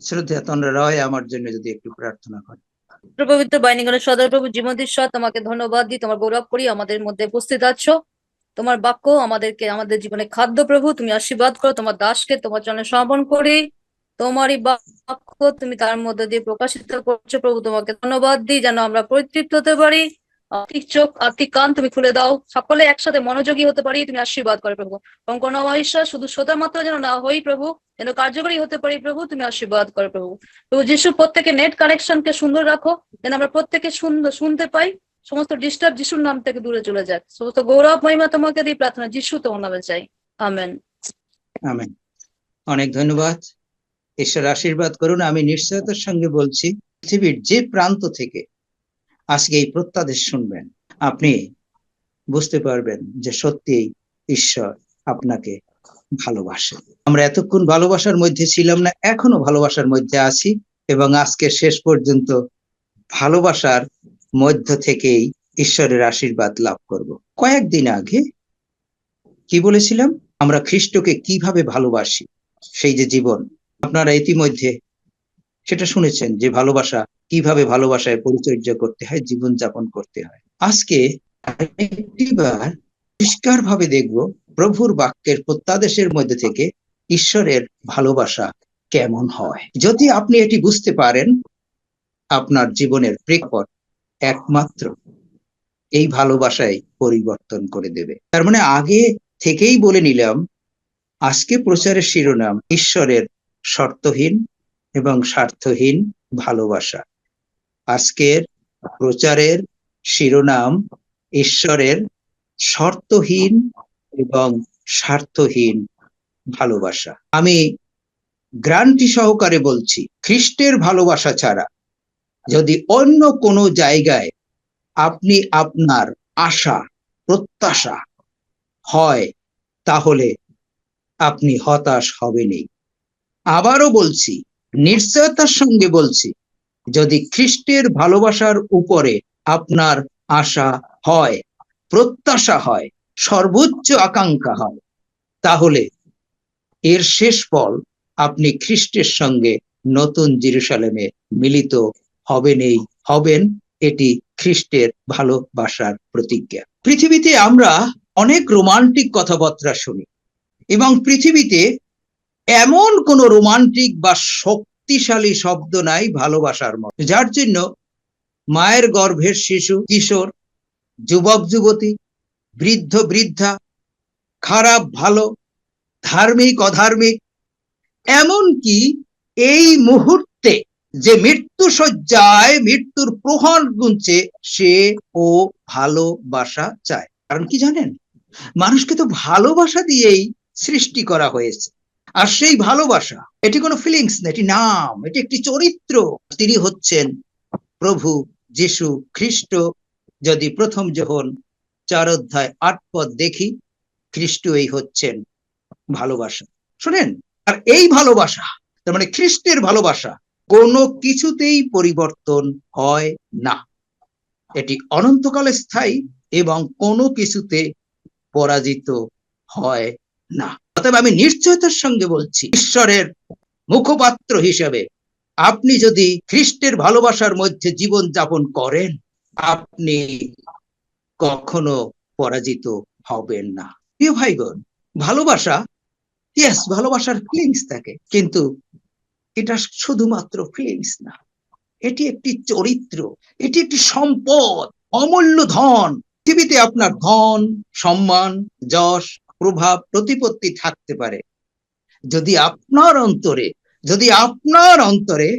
শ্রদ্ধা তন্দ্রা রয় আমার জন্য যদি একটু প্রার্থনা করেন। পবিত্র বাইনিগণের সদর প্রভু জীবনদীশ্বর তোমাকে ধন্যবাদ দিই, তোমার গৌরব করি, আমাদের মধ্যে উপস্থিত আছো। তোমার বাক্য আমাদেরকে, আমাদের জীবনে খাদ্য প্রভু, তুমি আশীর্বাদ করো, তোমার দাসকে, তোমার জন্য সমর্পণ করি। তোমারই বাক্য তুমি তার মধ্যে দিয়ে প্রকাশিত করছ প্রভু, তোমাকে ধন্যবাদ দিই, যেন আমরা পরিতৃপ্ত হতে পারি। আর্থিক চোখ আর্থিক কান তুমি খুলে দাও। সকলে একসাথে মনোযোগী হতে পারি, তুমি আশীর্বাদ করে প্রভু। এবং কোনো ঈশ্বর শুধু শ্রোতা মাত্র যেন না হই প্রভু, যেন কার্যকরী হতে পারি প্রভু, তুমি আশীর্বাদ করে প্রভু। প্রভু যিশু, প্রত্যেকে নেট কানেকশনকে সুন্দর রাখো, যেন আমরা প্রত্যেকে সুন্দর শুনতে পাই। সমস্ত ডিস্টার্ব যিশুর নাম থেকে দূরে চলে যাক। সমস্ত গৌরব, মহিমা তোমাকে দিয়ে প্রার্থনা, যিশু তোমার নামে চাই। আমেন। আমেন। অনেক ধন্যবাদ। ঈশ্বর আশীর্বাদ করুন। আমি নিশ্চয়তার সঙ্গে বলছি, পৃথিবীর যে প্রান্ত থেকে আজকে এই প্রত্যাদেশ শুনবেন। আপনি বুঝতে পারবেন যে সত্যিই ঈশ্বর আপনাকে ভালোবাসে। আমরা এতক্ষণ ভালোবাসার মধ্যে ছিলাম না, এখনও ভালোবাসার মধ্যে আছি এবং আজকে শেষ পর্যন্ত ভালোবাসার মধ্য থেকেই ঈশ্বরের আশীর্বাদ লাভ করব। কয়েকদিন আগে কি বলেছিলাম? আমরা খ্রিস্টকে কীভাবে ভালোবাসি? সেই যে জীবন। আপনারা ইতিমধ্যে সেটা শুনেছেন যে ভালোবাসা কীভাবে ভালোবাসায় পরিচর্যা করতে হয় জীবন যাপন করতে হয়। আজকে একটিবার পরিষ্কার ভাবে দেখব প্রভুর বাক্যের প্রত্যাদেশের মধ্যে থেকে ঈশ্বরের ভালোবাসা কেমন হয়। যদি আপনি এটি বুঝতে পারেন, আপনার জীবনের প্রেক্ষাপট একমাত্র এই ভালোবাসায় পরিবর্তন করে দেবে। তার মানে আগে থেকেই বলে নিলাম, আজকে প্রচারের শিরোনাম ঈশ্বরের শর্তহীন এবং স্বার্থহীন ভালোবাসা। আজকের প্রচারের শিরোনাম ঈশ্বরের শর্তহীন এবং স্বার্থহীন ভালোবাসা। আমি গ্রান্টি সহকারে বলছি, খ্রিস্টের ভালোবাসা ছাড়া যদি অন্য কোনো জায়গায় আপনি আপনার আশা, প্রত্যাশা হয়, তাহলে আপনি হতাশ হবেনই। আবারও বলছি, নিশ্চয়তার সঙ্গে বলছি যদি খ্রিস্টের ভালোবাসার উপরে আপনার আশা হয়, প্রত্যাশা হয়, সর্বোচ্চ আকাঙ্ক্ষা হয়, তাহলে এর শেষ ফল আপনি খ্রিস্টের সঙ্গে নতুন জিরুসালেমে মিলিত হবেনই হবেন এটি খ্রিস্টের ভালোবাসার প্রতিজ্ঞা। পৃথিবীতে আমরা অনেক রোমান্টিক কথাবার্তা শুনি এবং পৃথিবীতে এমন কোন রোমান্টিক বা শক্তিশালী শব্দ নাই ভালোবাসার মতো। যার জন্য মায়ের গর্ভের শিশু, কিশোর, যুবক, যুবতী, বৃদ্ধ, বৃদ্ধা, খারাপ, ভালো, ধার্মিক, অধার্মিক, এমনকি এই মুহূর্তে যে মৃত্যু সজ্জায় মৃত্যুর প্রহর গুনছে, সে ও ভালোবাসা চায়। কারণ কি জানেন? মানুষকে তো ভালোবাসা দিয়েই সৃষ্টি করা হয়েছে। আর সেই ভালোবাসা, এটি কোনো ফিলিংস না, এটি নাম, এটি একটি চরিত্র। তিনি হচ্ছেন প্রভু যিশু খ্রিস্ট। যদি প্রথম যখন চার অধ্যায় আট পদ দেখি, খ্রিস্ট এই হচ্ছেন ভালোবাসা। শোনেন, আর এই ভালোবাসা, তার মানে খ্রিস্টের ভালোবাসা, কোনো কিছুতেই পরিবর্তন হয় না। এটি অনন্তকালে স্থায়ী এবং কোনো কিছুতে পরাজিত হয় না। অতএব আমি নিশ্চয়তার সঙ্গে বলছি, ঈশ্বরের মুখপাত্র হিসেবে আপনি যদি খ্রিস্টের ভালোবাসার মধ্যে জীবন যাপন করেন, আপনি কখনো পরাজিত হবেন না। প্রিয় ভাইগণ, ভালোবাসা ইয়েস ভালোবাসার ফিলিংস থাকে, কিন্তু এটা শুধুমাত্র ফিলিংস না। এটি একটি চরিত্র, এটি একটি সম্পদ, অমূল্য ধন। পৃথিবীতে আপনার ধন, সম্মান, যশ প্রভাব প্রতিপত্তি থাকতে পারে। যদি আপনার অন্তরে, যদি আপনার অন্তরে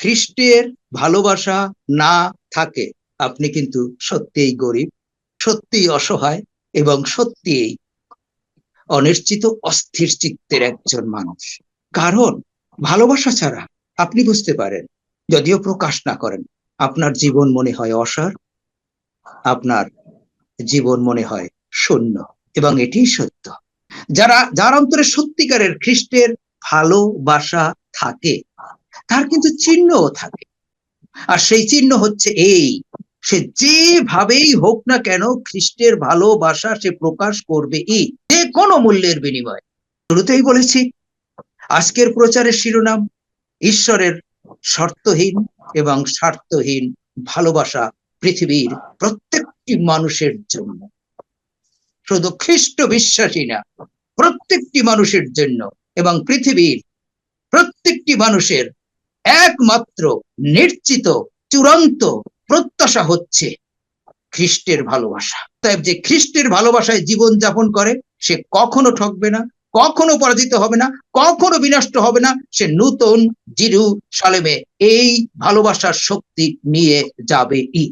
খ্রিস্টের ভালোবাসা না থাকে, আপনি কিন্তু সত্যিই গরিব, সত্যিই অসহায় এবং সত্যিই অনিশ্চিত, অস্থির চিত্তের একজন মানুষ। কারণ ভালোবাসা ছাড়া আপনি বুঝতে পারেন, যদিও প্রকাশ না করেন, আপনার জীবন মনে হয় অসার, আপনার জীবন মনে হয় শূন্য। এবং এটিই সত্য। যারা, যার অন্তরে সত্যিকারের খ্রিস্টের ভালোবাসা থাকে, তার কিন্তু চিহ্নও থাকে। আর সেই চিহ্ন হচ্ছে এই, সে যেভাবেই হোক না কেন খ্রিস্টের ভালোবাসা সে প্রকাশ করবে এই যে কোনো মূল্যের বিনিময়। শুরুতেই বলেছি, আজকের প্রচারের শিরোনাম, ঈশ্বরের শর্তহীন এবং স্বার্থহীন ভালোবাসা পৃথিবীর প্রত্যেকটি মানুষের জন্য। শুধু খ্রিস্ট বিশ্বাসী না, প্রত্যেকটি মানুষের জন্য এবং পৃথিবীর প্রত্যেকটি মানুষের একমাত্র নিশ্চিত, চূড়ান্ত প্রত্যাশা হচ্ছে খ্রিস্টের ভালোবাসা। তাই যে খ্রিস্টের ভালোবাসায় জীবন যাপন করে, সে কখনো ঠকবে না, কখনো পরাজিত হবে না, কখনো বিনষ্ট হবে না, সে নূতন জিরু সালেমে এই ভালোবাসার শক্তি নিয়ে যাবে ই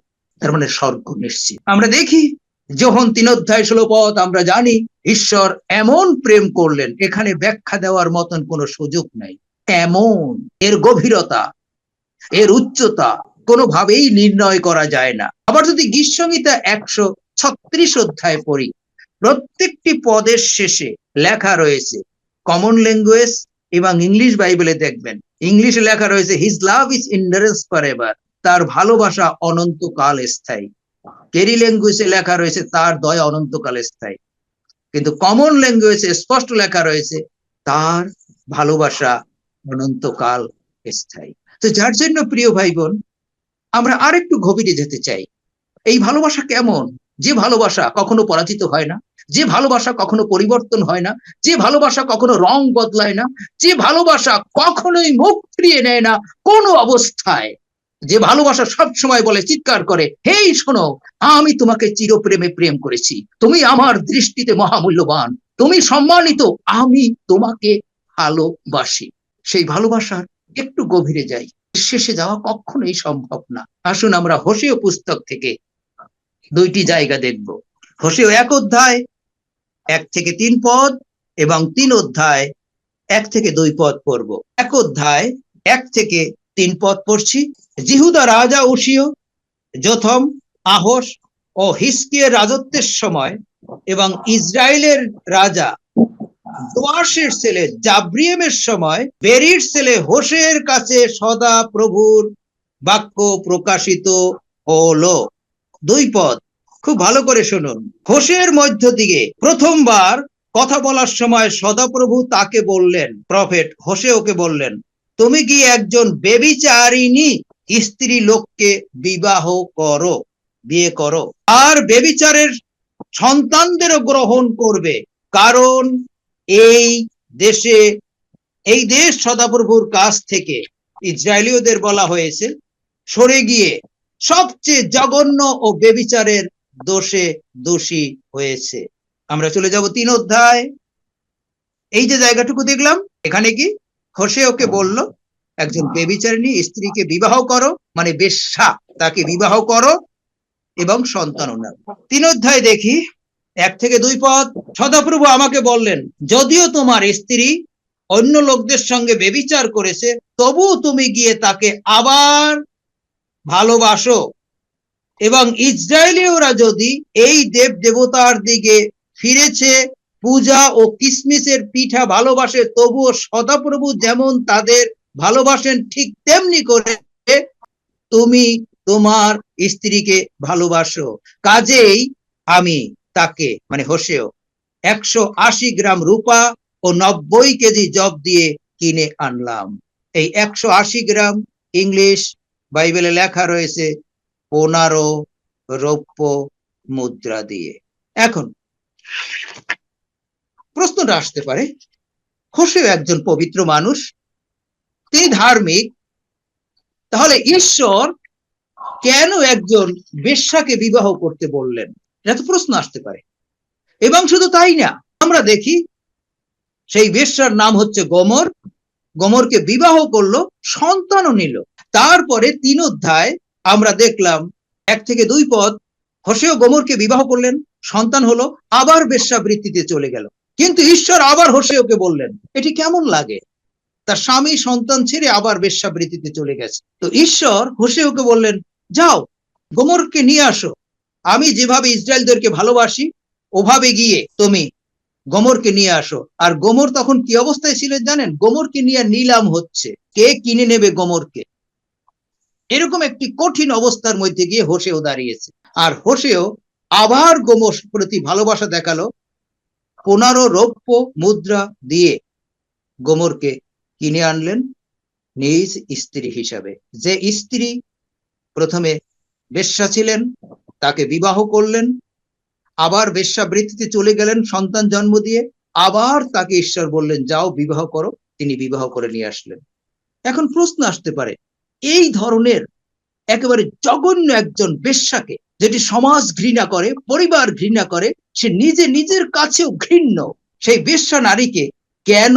তার মানে স্বর্গ নিশ্চিত। আমরা দেখি যখন তিন অধ্যায় ষোলো পথ আমরা জানি, ঈশ্বর এমন প্রেম করলেন, এখানে ব্যাখ্যা দেওয়ার মতন কোনো সুযোগ নাই। এমন, এর গভীরতা, এর উচ্চতা কোনোভাবেই নির্ণয় করা যায় না। আবার যদি গীর্ষমিতা একশো ছত্রিশ অধ্যায় পড়ি, প্রত্যেকটি পদের শেষে লেখা রয়েছে কমন ল্যাঙ্গুয়েজ এবং ইংলিশ বাইবেলে দেখবেন। ইংলিশে লেখা রয়েছে his love is endurance forever তার ভালোবাসা অনন্তকাল স্থায়ী। কেরি ল্যাঙ্গুয়েজে লেখা রয়েছে, তার দয়া অনন্তকাল স্থায়ী। কিন্তু কমন ল্যাঙ্গুয়েজে স্পষ্ট লেখা রয়েছে, তার ভালোবাসা অনন্তকাল স্থায়ী। তো যার জন্য প্রিয় ভাই বোন আমরা আরেকটু গভীরে যেতে চাই। এই ভালোবাসা কেমন? যে ভালোবাসা কখনো পরাজিত হয় না, যে ভালোবাসা কখনো পরিবর্তন হয় না, যে ভালোবাসা কখনো রং বদলায় না, যে ভালোবাসা কখনোই মুখ ফিরিয়ে নেয় না কোনো অবস্থায়। যে ভালোবাসা সব সময় বলে, চিৎকার করে, হেই, শোনো, আমি তোমাকে চিরপ্রেমে প্রেম করেছি। তুমি আমার দৃষ্টিতে মহামূল্যবান। তুমি সম্মানিত, আমি তোমাকে ভালোবাসি। সেই ভালোবাসার একটু গভীরে যাই। শেষে যাওয়া কখনোই সম্ভব না। আসুন আমরা হোসেও পুস্তক থেকে দুইটি জায়গা দেখব। হোসেও এক অধ্যায়, এক থেকে তিন পদ এবং তিন অধ্যায়, এক থেকে দুই পদ পড়ব। এক অধ্যায়, এক থেকে তিন পদ পড়ছি। জিহুদা রাজা উশিও যথম আহস ও হিসকিয়ের রাজত্বের সময় এবং ইসরায়েলের রাজা দোয়াশের ছেলে জাব্রিয়েমের সময় বেরির ছেলে হোসের কাছে সদা প্রভুর বাক্য প্রকাশিত হলো। দুই পদ। খুব ভালো করে শুনুন। হোসের মধ্য দিকে প্রথমবার কথা বলার সময় সদাপ্রভু তাকে বললেন, প্রফেট হোসে ওকে বললেন তুমি কি একজন বেবিচারিনী স্ত্রী লোককে বিবাহ করো, বিয়ে করো। আর বেবিচারের সন্তানদেরও গ্রহণ করবে। কারণ এই দেশে, এই দেশ সদাপ্রভুর কাছ থেকে ইসরায়েলীয়দের বলা হয়েছে, সরে গিয়ে সবচেয়ে জঘন্য ও বেবিচারের দোষে দোষী হয়েছে। আমরা চলে যাব তিন অধ্যায়। এই যে জায়গাটুকু দেখলাম, এখানে কি? হোসে ওকে বলল একজন বেবিচারিণী স্ত্রীকে বিবাহ করো মানে বেশ্যা তাকে বিবাহ করো এবং সন্তান তিন অধ্যায় দেখি এক থেকে দুই পদ। সদাপ্রভু আমাকে বললেন যদিও তোমার স্ত্রী অন্য লোকদের সঙ্গে বেবিচার করেছে তবু তুমি গিয়ে তাকে আবার ভালোবাসো এবং ইসরায়েলীয়রা যদি এই দেব দেবতার দিকে ফিরেছে পূজা ও কিসমিসের পিঠা ভালোবাসে, তবুও সদাপ্রভু যেমন তাদের ভালোবাসেন ঠিক তেমনি করে তুমি তোমার স্ত্রীকে ভালোবাসো। কাজেই আমি তাকে মানে হোসেও, একশো আশি গ্রাম রূপা ও নব্বই কেজি জব দিয়ে কিনে আনলাম। এই একশো আশি গ্রাম ইংলিশ বাইবেলে লেখা রয়েছে, পনেরো রৌপ্য মুদ্রা দিয়ে। এখন প্রশ্নটা আসতে পারে। হোসেও একজন পবিত্র মানুষ, তিনি ধার্মিক। তাহলে ঈশ্বর কেন একজন বেশ্যাকে বিবাহ করতে বললেন? এটা তো প্রশ্ন আসতে পারে। এবং শুধু তাই না, আমরা দেখি সেই বেশ্যার নাম হচ্ছে গমর। গমরকে বিবাহ করল, সন্তানও নিল। তারপরে তিন অধ্যায় আমরা দেখলাম, এক থেকে দুই পদ, হোসেও গমরকে বিবাহ করলেন, সন্তান হলো, আবার বেশ্যা বৃত্তিতে চলে গেল। কিন্তু ঈশ্বর আবার হোসেওকে বললেন, এটি কেমন লাগে? তার স্বামী সন্তান ছেড়ে আবার বেশ্যাবৃত্তিতে চলে গেছে। তো ঈশ্বর হোসেওকে বললেন, যাও, গোমরকে নিয়ে আসো। আমি যেভাবে ইসরায়েলদেরকে ভালোবাসি, ওভাবে গিয়ে তুমি গোমরকে নিয়ে আসো। আর গোমর তখন কি অবস্থায় ছিলেন জানেন? গোমরকে নিয়ে নিলাম হচ্ছে। কে কিনে নেবে গোমরকে? এরকম একটি কঠিন অবস্থার মধ্যে গিয়ে হোসেও দাঁড়িয়েছে। আর হোসেও আবার গোমর প্রতি ভালোবাসা দেখাল পনেরো রৌপ্য মুদ্রা দিয়ে গোমরকে কিনে আনলেন নিজ স্ত্রী হিসাবে। যে স্ত্রী প্রথমে বেশ্যা ছিলেন, তাকে বিবাহ করলেন, আবার বেশ্যাবৃত্তিতে চলে গেলেন, সন্তান জন্ম দিয়ে, আবার তাকে ঈশ্বর বললেন, যাও বিবাহ করো। তিনি বিবাহ করে নিয়ে আসলেন। এখন প্রশ্ন আসতে পারে, এই ধরনের একেবারে জঘন্য একজন বেশ্যাকে যেটি সমাজ ঘৃণা করে, পরিবার ঘৃণা করে, সে নিজে নিজের কাছেও ঘৃণ্য। সেই বেশ্যা নারীকে কেন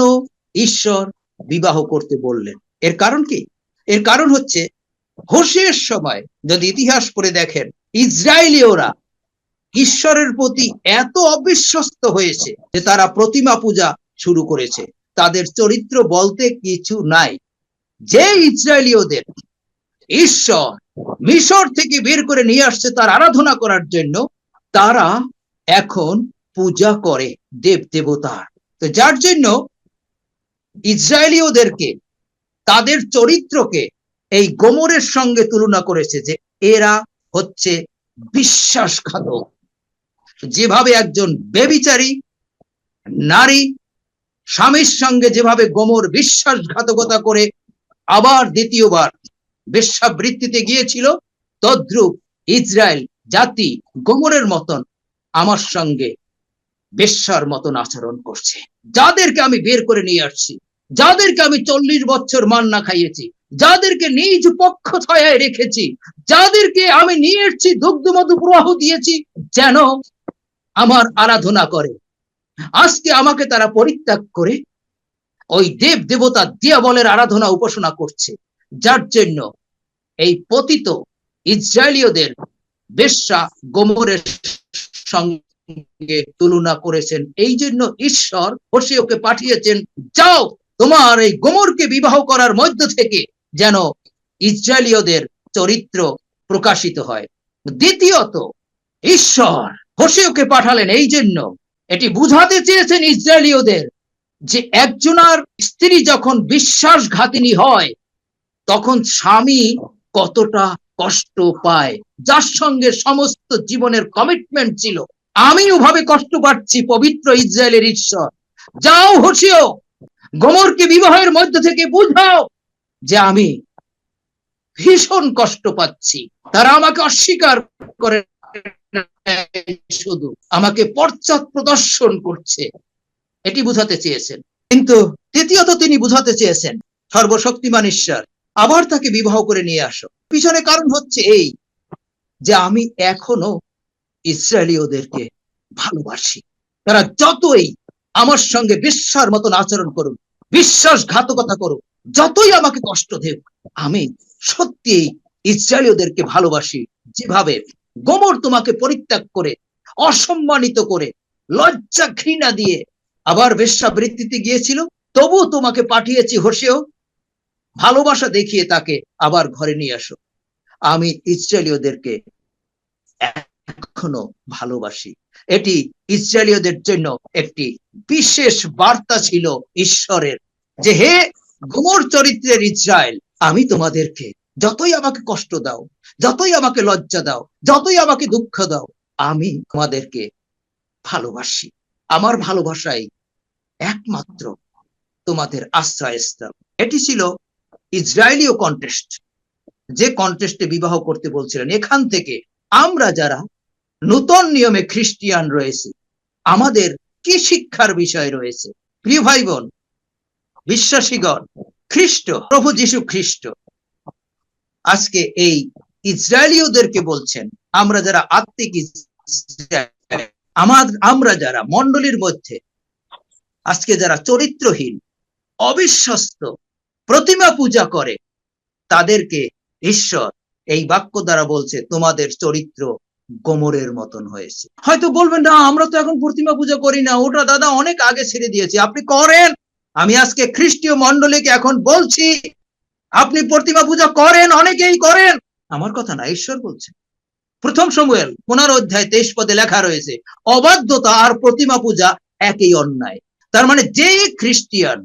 ঈশ্বর বিবাহ করতে বললেন? এর কারণ কি? এর কারণ হচ্ছে, হোসের সময় যদি ইতিহাস পড়ে দেখেন, ইসরায়েলীয়রা ঈশ্বরের প্রতি এত অবিশ্বস্ত হয়েছে যে তারা প্রতিমা পূজা শুরু করেছে। তাদের চরিত্র বলতে কিছু নাই। যে ইসরায়েলীয়দের ঈশ্বর মিশর থেকে বের করে নিয়ে আসছে তার আরাধনা করার জন্য। তারা এখন পূজা করে দেব দেবতার। তো যার জন্য ইসরায়েলীয়দেরকে, তাদের চরিত্রকে এই গোমরের সঙ্গে তুলনা করেছে যে এরা হচ্ছে বিশ্বাসঘাতক। যেভাবে একজন বেবিচারী নারী, স্বামীর সঙ্গে যেভাবে গোমর বিশ্বাসঘাতকতা করে আবার দ্বিতীয়বার বেশ্যাবৃত্তিতে গিয়েছিল, তদ্রুপ ইসরায়েল জাতি গোমরের মতন আমার সঙ্গে বেশ্যার মতন আচরণ করছে। যাদেরকে আমি বের করে নিয়ে আসছি, যাদেরকে আমি চল্লিশ বছর মান্না খাইয়েছি, যাদেরকে নিজ পক্ষ ছয়ায় রেখেছি, যাদেরকে আমি নিয়ে এসছি, দুগ্ধ মধু প্রবাহ দিয়েছি, যেন আমার আরাধনা করে। আজকে আমাকে তারা পরিত্যাগ করে, ওই দেব দেবতা দিয়াবলের আরাধনা উপাসনা করছে। যার জন্য এই পতিত ইসরায়েলীয়দের বেশ্যা গোমরের সঙ্গে তুলনা করেছেন। এই জন্য ঈশ্বর হোসেওকে পাঠিয়েছেন, যাও তোমার এই গোমরকে বিবাহ করার মধ্য থেকে যেন ইসরায়েলীয়দের চরিত্র প্রকাশিত হয়। দ্বিতীয়ত, ঈশ্বর হোসেওকে পাঠালেন এই জন্য, এটি বুঝাতে চেয়েছেন ইসরায়েলীয়দের যে একজনার স্ত্রী যখন বিশ্বাসঘাতিনী হয় তখন স্বামী কতটা কষ্ট পায়? যার সঙ্গে সমস্ত জীবনের কমিটমেন্ট ছিল। আমি ওভাবে কষ্ট পাচ্ছি, পবিত্র ইসরায়েলের ঈশ্বর। যাও হোসেও, গোমরকে বিবাহের মধ্য থেকে বুঝাও যে আমি ভীষণ কষ্ট পাচ্ছি। তারা আমাকে অস্বীকার করে শুধু। আমাকে পশ্চাৎ প্রদর্শন করছে। এটি বুঝাতে চেয়েছেন। কিন্তু তৃতীয়ত তিনি বুঝাতে চেয়েছেন, সর্বশক্তিমান ঈশ্বর আবার তাকে বিবাহ করে নিয়ে আসো। পিছনে কারণ হচ্ছে এই যে আমি এখনও ইসরায়েলীয়দেরকে ভালোবাসি। তারা যতই আমার সঙ্গে বিশ্বাস মতন আচরণ করুক, বিশ্বাসঘাতকতা করুক, যতই আমাকে কষ্ট দেব আমি সত্যি ইসরায়েলীয়দেরকে ভালোবাসি। যেভাবে গোমর তোমাকে পরিত্যাগ করে, অসম্মানিত করে লজ্জা ঘৃণা দিয়ে আবার বেশ্যাবৃত্তিতে গিয়েছিল তবু তোমাকে পাঠিয়েছি হোসেও ভালোবাসা দেখিয়ে তাকে আবার ঘরে নিয়ে আসো। আমি ইসরায়েলীয়দেরকে এখনও ভালোবাসি। এটি ইসরায়েলীয়দের জন্য একটি বিশেষ বার্তা ছিল ঈশ্বরের যে, হে গোমর চরিত্রের ইসরায়েল, আমি তোমাদেরকে যতই আমাকে কষ্ট দাও, যতই আমাকে লজ্জা দাও, যতই আমাকে দুঃখ দাও, আমি তোমাদেরকে ভালোবাসি। আমার ভালোবাসাই একমাত্র তোমাদের আশ্রয় আশ্রয়স্থল। এটি ছিল ইসরায়েলীয় কন্টেস্ট যে কন্টেস্টে বিবাহ করতে বলছিলেন, এখান থেকে আমরা যারা নূতন নিয়মে খ্রিস্টিয়ান রয়েছে, আমাদের কি শিক্ষার বিষয় রয়েছে? প্রিয় ভাই বোন বিশ্বাসীগণ, খ্রিস্ট, প্রভু যীশু খ্রিস্ট, আজকে এই ইসরায়েলীয়দেরকে বলছেন, আমরা যারা আত্মিক আমার, আমরা যারা মন্ডলীর মধ্যে, আজকে যারা চরিত্রহীন, অবিশ্বস্ত প্রতিমা পূজা করে, তাদেরকে ঈশ্বর এই বাক্য দ্বারা বলছে, তোমাদের চরিত্র গোমরের মতন হয়েছে। হয়তো বলবেন, না, আমরা তো এখন প্রতিমা পূজা করি না। ওটা দাদা অনেক আগে ছেড়ে দিয়েছি। আপনি করেন। আমি আজকে খ্রিস্টীয় মন্ডলীকে এখন বলছি, আপনি প্রতিমা পূজা করেন, অনেকেই করেন। আমার কথা না, ঈশ্বর বলছে। প্রথম সমুয়েল পনেরো অধ্যায় তেইশ পদে লেখা রয়েছে, অবাধ্যতা আর প্রতিমা পূজা একই অন্যায়। তার মানে যে খ্রিস্টিয়ান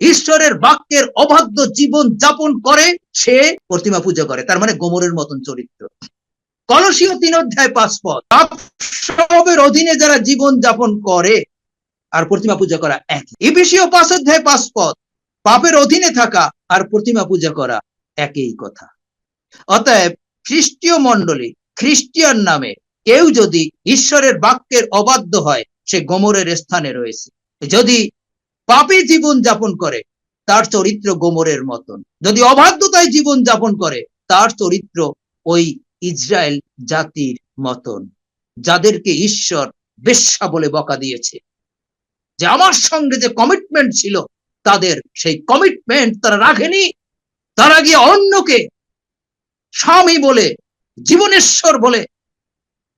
ঈশ্বরের বাক্যের অবাধ্য জীবন যাপন করে, সে প্রতিমা পূজা করে। তার মানে গোমরের মতন চরিত্র। কলসীয় তিন অধ্যায় সবের অধীনে যারা জীবন যাপন করে, আর প্রতিমা পূজা করা এক এবিসীয় পাঁচ অধ্যায় পাঁচ পদ। পাপের অধীনে থাকা আর প্রতিমা পূজা করা একই কথা। অতএব খ্রিস্টীয় মণ্ডলী, খ্রিস্টিয়ান নামে কেউ যদি ঈশ্বরের বাক্যের অবাধ্য হয়, সে গোমরের স্থানে রয়েছে। যদি পাপী জীবন যাপন করে, তার চরিত্র গোমরের মতন। যদি অবাধ্যতায় জীবন যাপন করে, তার চরিত্র ওই ইসরায়েল জাতির মতন, যাদেরকে ঈশ্বর বেশ্যা বলে বকা দিয়েছে। যে আমার সঙ্গে যে কমিটমেন্ট ছিল, তাদের সেই কমিটমেন্ট তারা রাখেনি। তারা গিয়ে অন্যকে স্বামী বলে, জীবনেশ্বর বলে,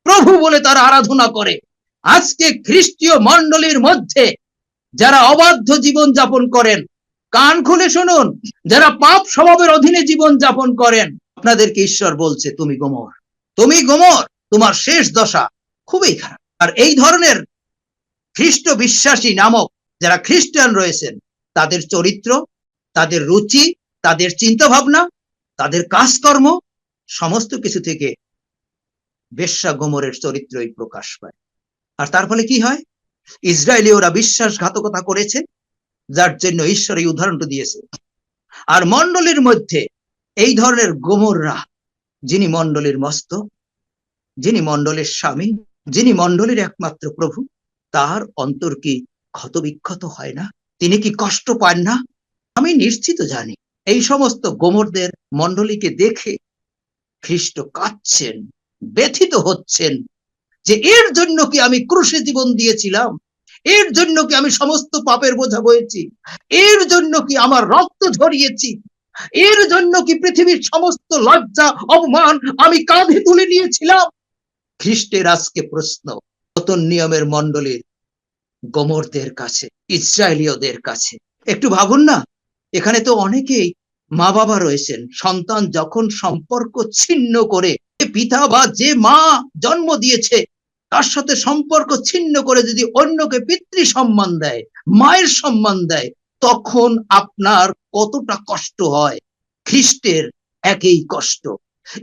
প্রভু বলে তারা আরাধনা করে। আজকে খ্রিস্টীয় মণ্ডলীর মধ্যে যারা অবাধ্য জীবন যাপন করেন, কান খুলে শুনুন, যারা পাপ স্বভাবের অধীনে জীবন যাপন করেন, আপনাদেরকে ঈশ্বর বলছে, তুমি গোমর। তুমি গোমর, তোমার শেষ দশা খুবই খারাপ। আর এই ধরনের খ্রিস্ট বিশ্বাসী নামক যারা খ্রিস্টান রয়েছেন, তাদের চরিত্র, তাদের রুচি, তাদের চিন্তা ভাবনা তাদের কাজকর্ম, সমস্ত কিছু থেকে বেশ্যা গোমরের চরিত্রই প্রকাশ পায়। আর তার ফলে কি হয়? ইসরায়েলি ওরা বিশ্বাসঘাতকতা করেছে, যার জন্য ঈশ্বর এই উদাহরণটা দিয়েছে। আর মণ্ডলীর মধ্যে এই ধরনের গোমররা, যিনি মণ্ডলীর মস্তক যিনি মণ্ডলের স্বামী, যিনি মণ্ডলীর একমাত্র প্রভু, তার অন্তর কি ক্ষতবিক্ষত হয় না? তিনি কি কষ্ট পান না? আমি নিশ্চিত জানি, এই সমস্ত গোমরদের মণ্ডলীকে দেখে খ্রিস্ট কাঁদছেন, ব্যথিত হচ্ছেন যে এর জন্য কি আমি ক্রুশে জীবন দিয়েছিলাম? এর জন্য কি আমি সমস্ত পাপের বোঝা বয়েছি এর জন্য কি আমার রক্ত ঝরিয়েছি? এর জন্য কি পৃথিবীর সমস্ত লজ্জা, অপমান আমি কাঁধে তুলে নিয়েছিলাম? খ্রিস্টের আজকে প্রশ্ন, নতুন নিয়মের মণ্ডলীর গোমরদের কাছে, ইসরায়েলীয়দের কাছে। একটু ভাবুন না, এখানে তো অনেকেই মা বাবা রয়েছেন, সন্তান যখন সম্পর্ক ছিন্ন করে পিতা বা যে মা জন্ম দিয়েছে তার সাথে সম্পর্ক ছিন্ন করে যদি অন্যকে পিতৃ সম্মান দেয়, মায়ের সম্মান দেয়, তখন আপনার কতটা কষ্ট হয়? খ্রিস্টের একই কষ্ট।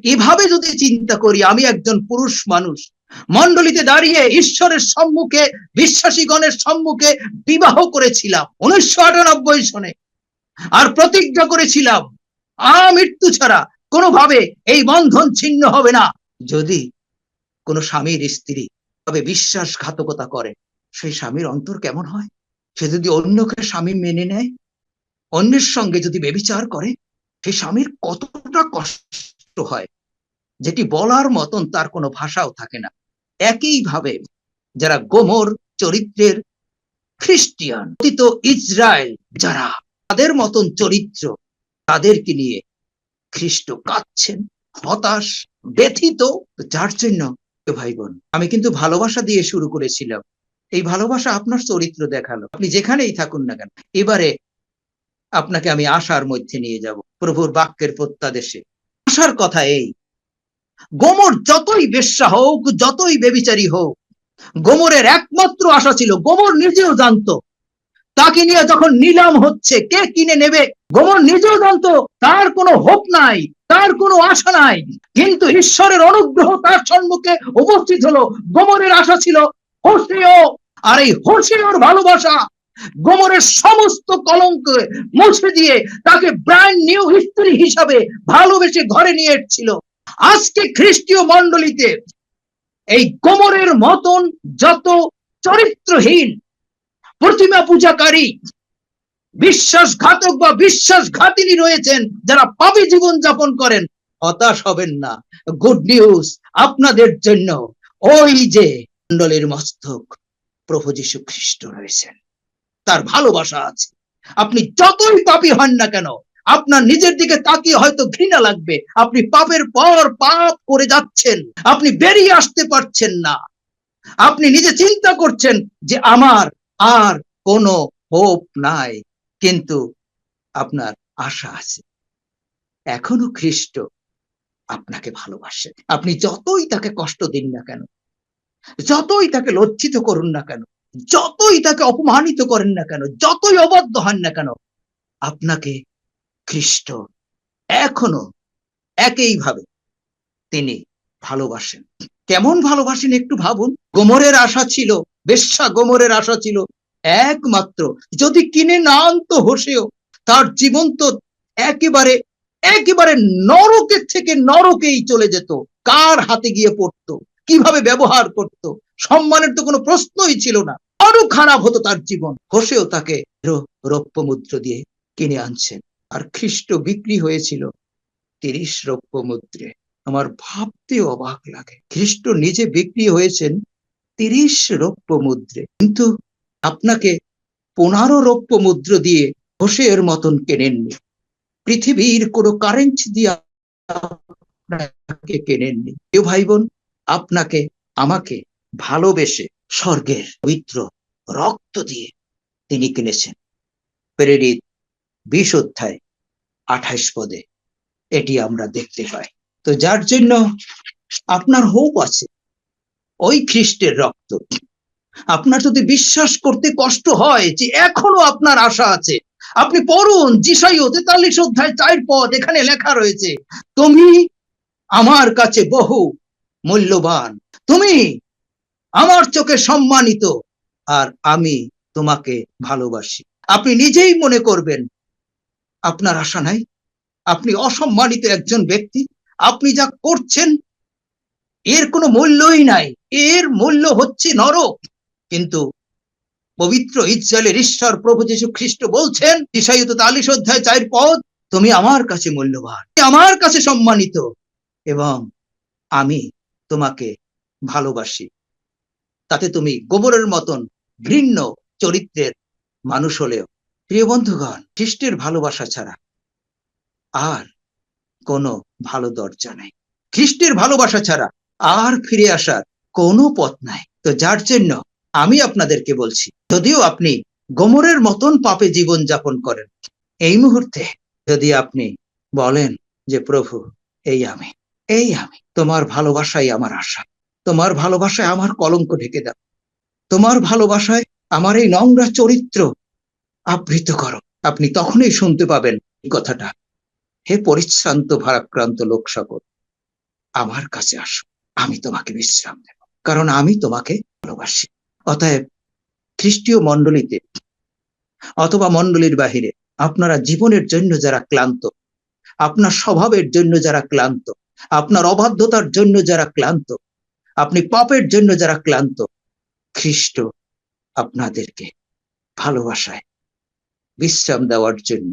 এভাবে যদি চিন্তা করি, আমি একজন পুরুষ মানুষ, মণ্ডলীতে দাঁড়িয়ে ঈশ্বরের সম্মুখে, বিশ্বাসীগণের সম্মুখে বিবাহ করেছিলাম, উনিশশো আটানব্বই সনে, আর প্রতিজ্ঞা করেছিলাম, আ মৃত্যু ছাড়া কোনোভাবে এই বন্ধন ছিন্ন হবে না। যদি কোনো স্বামীর স্ত্রী তবে বিশ্বাসঘাতকতা করে। সেই স্বামীর অন্তর কেমন হয়? সে যদি অন্যকে স্বামী মেনে নেয়, অন্যের সঙ্গে যদি বেবিচার করে সেই স্বামীর কতটা কষ্ট হয়? যেটি বলার মতন তার কোনো ভাষাও থাকে না। একইভাবে যারা গোমর চরিত্রের খ্রিস্টিয়ান, অতীত ইসরায়েল যারা তাদের মতন চরিত্র তাদেরকে নিয়ে খ্রিস্ট কাঁদছেন, হতাশ, ব্যথিত, যার জন্য ভাই বোন আমি কিন্তু ভালোবাসা দিয়ে শুরু করেছিলাম। এই ভালোবাসা আপনার চরিত্র দেখাল। আপনি যেখানেই থাকুন না কেন, এবারে আপনাকে আমি আশার মধ্যে নিয়ে যাব, প্রভুর বাক্যের প্রত্যাদেশে। আশার কথা এই, গোমর যতই বেশ্যা হোক, যতই বেবিচারী হোক, গোমরের একমাত্র আশা ছিল, গোমর নিজেও জানতো তাকে নিয়ে যখন নিলাম হচ্ছে, কে কিনে নেবে? গোমর নিজেও জানতো তার কোনো হোপ নাই, তার কোনো আশা নাই। কিন্তু ঈশ্বরের অনুগ্রহ তার সম্মুখে উপস্থিত হলো। গোমরের আশা ছিল হোসেও, আর এই হোসেওর ভালোবাসা গোমরের সমস্ত কলঙ্ক মুছে দিয়ে তাকে ব্র্যান্ড নিউ হিস্ট্রি হিসাবে ভালোবেসে ঘরে নিয়ে এসেছিল। আজকে খ্রিস্টীয় মণ্ডলীতে এই গোমরের মতন যত চরিত্রহীন প্রতিমা পূজাকারী, বিশ্বাসঘাতক বা বিশ্বাসঘাতিনী রয়েছেন যারা পাপী জীবন যাপন করেন, হতাশ হবেন না। গুড নিউজ আপনাদের জন্য, ওই যে মণ্ডলের মস্তক, প্রভু যীশু খ্রিস্ট রয়েছেন। তার ভালোবাসা আছে। আপনি যতই পাপী হন না কেন, আপনার নিজের দিকে তাকিয়ে হয়তো ঘৃণা লাগবে। আপনি পাপের পর পাপ করে যাচ্ছেন, আপনি বেরিয়ে আসতে পারছেন না। আপনি নিজে চিন্তা করছেন যে আমার আর কোনো হোপ নাই। কিন্তু আপনার আশা আছে। এখনও খ্রিস্ট আপনাকে ভালোবাসেন আপনি যতই তাকে কষ্ট দিন না কেন, যতই তাকে লজ্জিত করুন না কেন, যতই তাকে অপমানিত করেন না কেন, যতই অবাধ্য হন না কেন, আপনাকে খ্রিস্ট এখনও একইভাবে তিনি ভালোবাসেন। কেমন ভালোবাসেন একটু ভাবুন। গোমরের আশা ছিল বেশ্যা গোমরের আশা ছিল একমাত্র। যদি কিনে না আনতো হোসেও, তার জীবন তো একেবারে একেবারে নরকের থেকে নরকেই চলে যেত। কার হাতে গিয়ে পড়তো? কীভাবে ব্যবহার করত? সম্মানের তো কোনো প্রশ্নই ছিল না। আরও খারাপ হতো তার জীবন। হোসেও তাকে রৌপ্য মুদ্র দিয়ে কিনে আনছেন। আর খ্রিস্ট বিক্রি হয়েছিল তিরিশ রৌপ্য মুদ্রে। আমার ভাবতে অবাক লাগে। খ্রিস্ট নিজে বিক্রি হয়েছেন তিরিশ রৌপ্য মুদ্রে কিন্তু আপনাকে পনেরো রৌপ্য মুদ্র দিয়ে হোসের মতন কেনেননি। পৃথিবীর কোনো কারেন্ট দিয়ে কেনেননি। কেউ ভাই বোন আপনাকে, আমাকে ভালোবেসে স্বর্গের পবিত্র রক্ত দিয়ে তিনি কিনেছেন। প্রেরিত বিশ অধ্যায় আঠাইশ পদে। এটি আমরা দেখতে পাই। তো যার জন্য আপনার হোপ আছে। ওই খ্রিস্টের রক্ত। আপনার যদি বিশ্বাস করতে কষ্ট হয় যে এখনও আপনার আশা আছে, আপনি পড়ুন জিসাইও তেতাল্লিশ অধ্যায় চার পদ, এখানে লেখা রয়েছে, তুমি আমার কাছে বহু মূল্যবান। তুমি আমার চোখে সম্মানিত, আর আমি তোমাকে ভালোবাসি। আপনি নিজেই মনে করবেন, আপনার আশা নাই। আপনি অসম্মানিত একজন ব্যক্তি। আপনি যা করছেন এর কোনো মূল্যই নাই। এর মূল্য হচ্ছে নরক কিন্তু পবিত্র ইসরায়েলের ঈশ্বর প্রভু যীশু খ্রিস্ট বলছেন ঈশাইয়ত তালিশ অধ্যায় চার পদ, তুমি আমার কাছে মূল্যবান আমার কাছে সম্মানিত এবং আমি তোমাকে ভালোবাসি। তাতে তুমি গোবরের মতন ঘৃণ্য চরিত্রের মানুষ হলেও। প্রিয় বন্ধুগণ, খ্রিস্টের ভালোবাসা ছাড়া আর কোনো ভালো দরজা নাই। খ্রিস্টের ভালোবাসা ছাড়া আর ফিরে আসার কোনো পথ নাই। তো যার জন্য আমি আপনাদেরকে বলছি, যদিও আপনি গোমরের মতন পাপে জীবন যাপন করেন, এই মুহূর্তে যদি আপনি বলেন যে, প্রভু, এই আমি এই আমি, তোমার ভালোবাসাই আমার আশা, তোমার ভালোবাসায় আমার কলঙ্ক ঢেকে দাও, তোমার ভালোবাসায় আমার এই নোংরা চরিত্র আবৃত করো। আপনি তখনই শুনতে পাবেন এই কথাটা। হে পরিশ্রান্ত, ভারাক্রান্ত লোক সকল আমার কাছে আসো আমি তোমাকে বিশ্রাম দেব, কারণ আমি তোমাকে ভালোবাসি। অতএব খ্রিস্টীয় মণ্ডলীতে অথবা মণ্ডলীর বাহিরে আপনারা জীবনের জন্য যারা ক্লান্ত, আপনার স্বভাবের জন্য যারা ক্লান্ত, আপনার অবাধ্যতার জন্য যারা ক্লান্ত, আপনি পাপের জন্য যারা ক্লান্ত, খ্রিস্ট আপনাদেরকে ভালোবাসায় বিশ্রাম দেওয়ার জন্য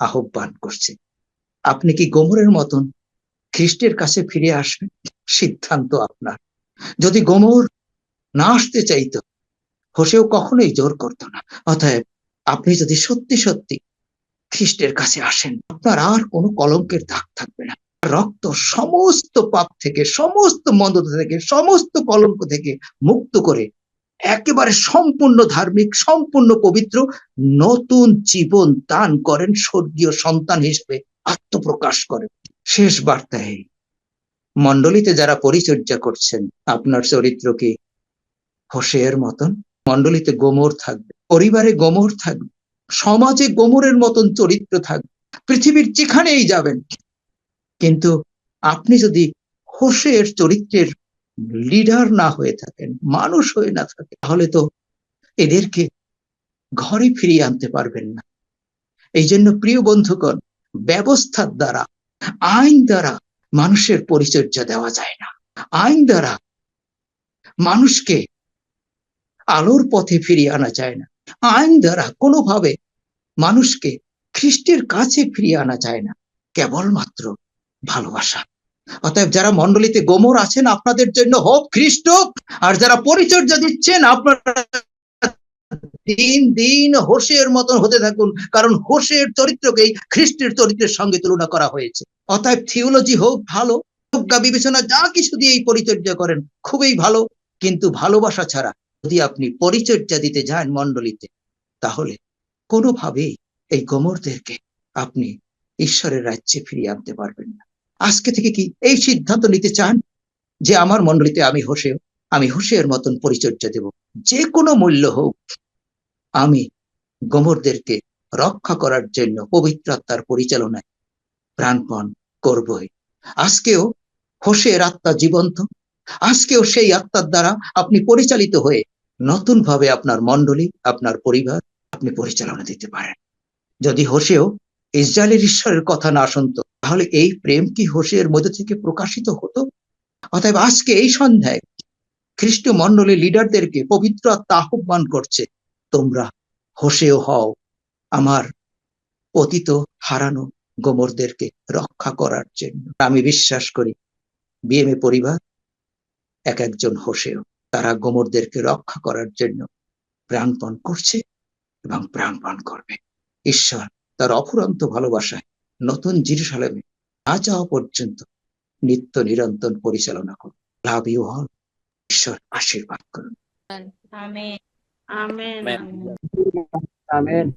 আহ্বান করছে। আপনি কি গোমরের মতন খ্রিস্টের কাছে ফিরে আসবেন সিদ্ধান্ত আপনার। যদি গোমর না আসতে চাইতো, হোসেও কখনোই জোর করতো না। অতএব আপনি যদি সত্যি সত্যি খ্রিস্টের কাছে আসেন, আপনার আর কোনো কলঙ্কের দাগ থাকবে না। রক্ত সমস্ত পাপ থেকে, সমস্ত মন্দতা থেকে, সমস্ত কলঙ্ক থেকে মুক্ত করে একেবারে সম্পূর্ণ ধার্মিক, সম্পূর্ণ পবিত্র, নতুন জীবন দান করেন স্বর্গীয় সন্তান হিসেবে আত্মপ্রকাশ করেন। শেষ বার্তায় মণ্ডলীতে যারা পরিচর্যা করছেন, আপনার চরিত্র কি হোসের মতন? মণ্ডলীতে গোমর থাকবে, পরিবারে গোমর থাকবে, সমাজে গোমরের মতন চরিত্র থাকবে, পৃথিবীর যেখানেই যাবেন। কিন্তু আপনি যদি হোসের চরিত্রের লিডার না হয়ে থাকেন, মানুষ হয়ে না থাকেন, তাহলে তো এদেরকে ঘরে ফিরিয়ে আনতে পারবেন না। এই জন্য প্রিয় বন্ধুগণ, ব্যবস্থার দ্বারা আইন দ্বারা মানুষের পরিচর্যা দেওয়া যায় না। আইন দ্বারা মানুষকে আলোর পথে ফিরিয়ে আনা যায় না। আইন দ্বারা কোনোভাবে মানুষকে খ্রিস্টের কাছে ফিরিয়ে আনা যায় না। কেবলমাত্র ভালোবাসা। অতএব যারা মণ্ডলীতে গোমর আছেন, আপনাদের জন্য হোক, খ্রিস্ট আর যারা পরিচর্যা দিচ্ছেন, আপনারা দিন দিন হোসের মতন হতে থাকুন, কারণ হোসের চরিত্রকেই খ্রিস্টের চরিত্রের সঙ্গে তুলনা করা হয়েছে। অতএব থিওলজি হোক ভালো প্রজ্ঞা বিবেচনা যা কিছু দিয়েই পরিচর্যা করেন, খুবই ভালো, কিন্তু ভালোবাসা ছাড়া যদি আপনি পরিচর্যা দিতে যান মণ্ডলীতে, তাহলে কোনোভাবেই এই গোমরদেরকে আপনি ঈশ্বরের রাজ্যে ফিরিয়ে আনতে পারবেন না। আজকে থেকে কি এই সিদ্ধান্ত নিতে চান? যে আমার মণ্ডলীতে আমি হোসেও আমি হোসের মতন পরিচর্যা দেব। যে কোনো মূল্য হোক আমি গোমরদেরকে রক্ষা করার জন্য পবিত্র আত্মার পরিচালনায় প্রাণপণ করবই। আজকেও হোসের আত্মা জীবন্ত। আজকেও সেই আত্মার দ্বারা আপনি পরিচালিত হয়ে নতুন ভাবে আপনার মণ্ডলী, আপনার পরিবার আপনি পরিচালনা দিতে পারেন। যদি হোসেও ইসরায়েলের ঈশ্বরের কথা না শুনতো, তাহলে এই প্রেম কি হোসের মধ্যে থেকে প্রকাশিত হতো? অতএব আজকে এই সন্ধ্যায় খ্রিস্ট মণ্ডলী লিডারদেরকে পবিত্র আত্মা আহ্বান করছে তোমরা হোসেও হও আমার পতিত হারানো গোমরদেরকে রক্ষা করার জন্য। আমি বিশ্বাস করি, বিএমএ পরিবার এক একজন হোসেও, তারা গোমরদেরকে রক্ষা করার জন্য প্রাণপণ করছে এবং প্রাণপণ করবে। ঈশ্বর তার অফুরন্ত ভালোবাসায় নতুন জিরুসালামে না যাওয়া পর্যন্ত নিত্য নিরন্তর পরিচালনা করুন। Love you all. ঈশ্বর আশীর্বাদ করুন। Amen. Amen. Amen.